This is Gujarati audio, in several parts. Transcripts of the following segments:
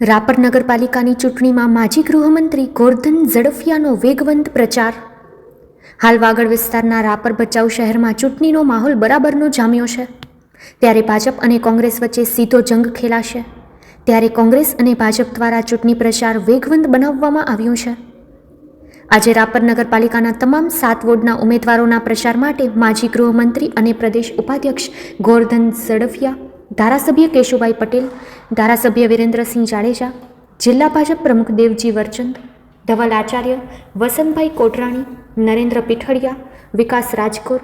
રાપર નગરપાલિકાની ચૂંટણીમાં માજી ગૃહમંત્રી ગોરધન ઝડફિયાનો વેગવંત પ્રચાર. હાલ વાગડ વિસ્તારના રાપર ભચાઉ શહેરમાં ચૂંટણીનો માહોલ બરાબરનો જામ્યો છે. ત્યારે ભાજપ અને કોંગ્રેસ વચ્ચે સીધો જંગ ખેલાશે. ત્યારે કોંગ્રેસ અને ભાજપ દ્વારા ચૂંટણી પ્રચાર વેગવંત બનાવવામાં આવ્યું છે. આજે રાપર નગરપાલિકાના તમામ સાત વોર્ડના ઉમેદવારોના પ્રચાર માટે માજી ગૃહમંત્રી અને પ્રદેશ ઉપાધ્યક્ષ ગોરધન ઝડફિયા ધારાસભ્ય કેશુભાઈ પટેલ, ધારાસભ્ય વિરેન્દ્રસિંહ જાડેજા, જિલ્લા ભાજપ પ્રમુખ દેવજી વરચંદ, ધવલ આચાર્ય, વસંતભાઈ કોટરાણી, નરેન્દ્ર પીઠડિયા, વિકાસ રાજકોર,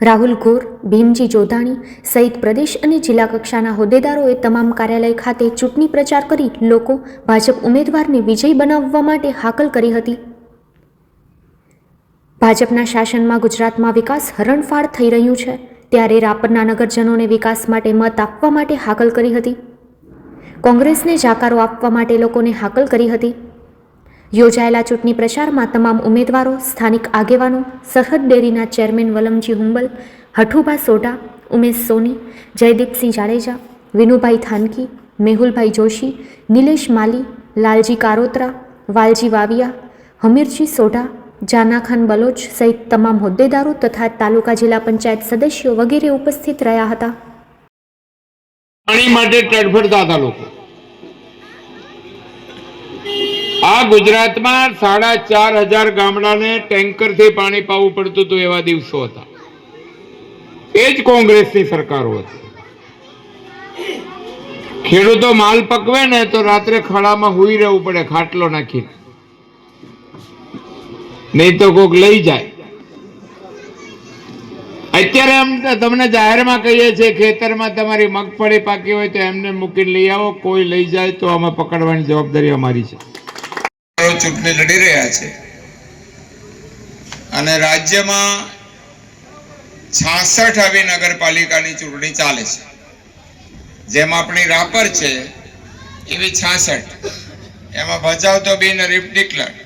રાહુલ ગોર ભીમજી જોધાણી સહિત પ્રદેશ અને જિલ્લા કક્ષાના હોદ્દેદારોએ તમામ કાર્યાલય ખાતે ચૂંટણી પ્રચાર કરી લોકો ભાજપ ઉમેદવારને વિજયી બનાવવા માટે હાકલ કરી હતી. ભાજપના શાસનમાં ગુજરાતમાં વિકાસ હરણફાળ થઈ રહ્યું છે. ત્યારે રાપરના નગરજનોને વિકાસ માટે મત આપવા માટે હાકલ કરી હતી. કોંગ્રેસને જાકારો આપવા માટે લોકોને હાકલ કરી હતી. યોજાયેલા ચૂંટણી પ્રચારમાં તમામ ઉમેદવારો, સ્થાનિક આગેવાનો, સરહદ ડેરીના ચેરમેન વલમજી હુંબલ, હઠુભા સોઢા, ઉમેશ સોની, જયદીપસિંહ જાડેજા, વિનુભાઈ થાનકી, મેહુલભાઈ જોશી, નિલેશ માલી, લાલજી કારોત્રા, વાલજી વાવિયા, હમીરજી સોઢા જાનાખાન બલોચ સહિત તમામ હોદ્દેદારો તથા તાલુકા જિલ્લા પંચાયત સદસ્યો વગેરે ઉપસ્થિત રહ્યા હતા. પાણી માટે તડફડતા હતા લોકો. આ ગુજરાતમાં સાડા ચાર હજાર ગામડાને ટેન્કરથી પાણી પાવું પડતું હતું એવા દિવસો હતા. એ જ કોંગ્રેસની સરકારો હતી. ખેડૂતો માલ પકવે ને તો રાત્રે ખળામાં હુઈ રહેવું પડે, ખાટલો નાખીને. નહીં તો કોક લઈ જાય. અત્યારે એમ તમને જાહેરમાં કહીએ છીએ, ખેતરમાં તમારી મગફળી પાકી હોય તો એમને મૂકીને લઈ આવો, કોઈ લઈ જાય તો અમે પકડવાની જવાબદારી અમારી છે. ચૂંટણી લડી રહ્યા છે. અને રાજ્યમાં છાસઠ આવી નગરપાલિકાની ચૂંટણી ચાલે છે. જેમ આપણી રાપર છે, એવી છાસઠ. એમાં ભચાઉ તો બિન હરીફ ડિક્લેર.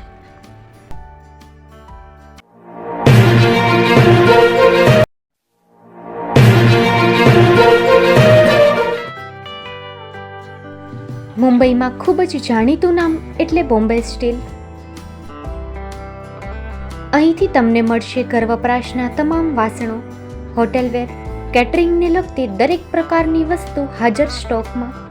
મુંબઈમાં ખૂબ જ જાણીતું નામ એટલે બોમ્બે સ્ટીલ. અહીંથી તમને મળશે ઘર વપરાશના તમામ વાસણો, હોટેલવેર, કેટરિંગને લગતી દરેક પ્રકારની વસ્તુ હાજર સ્ટોકમાં.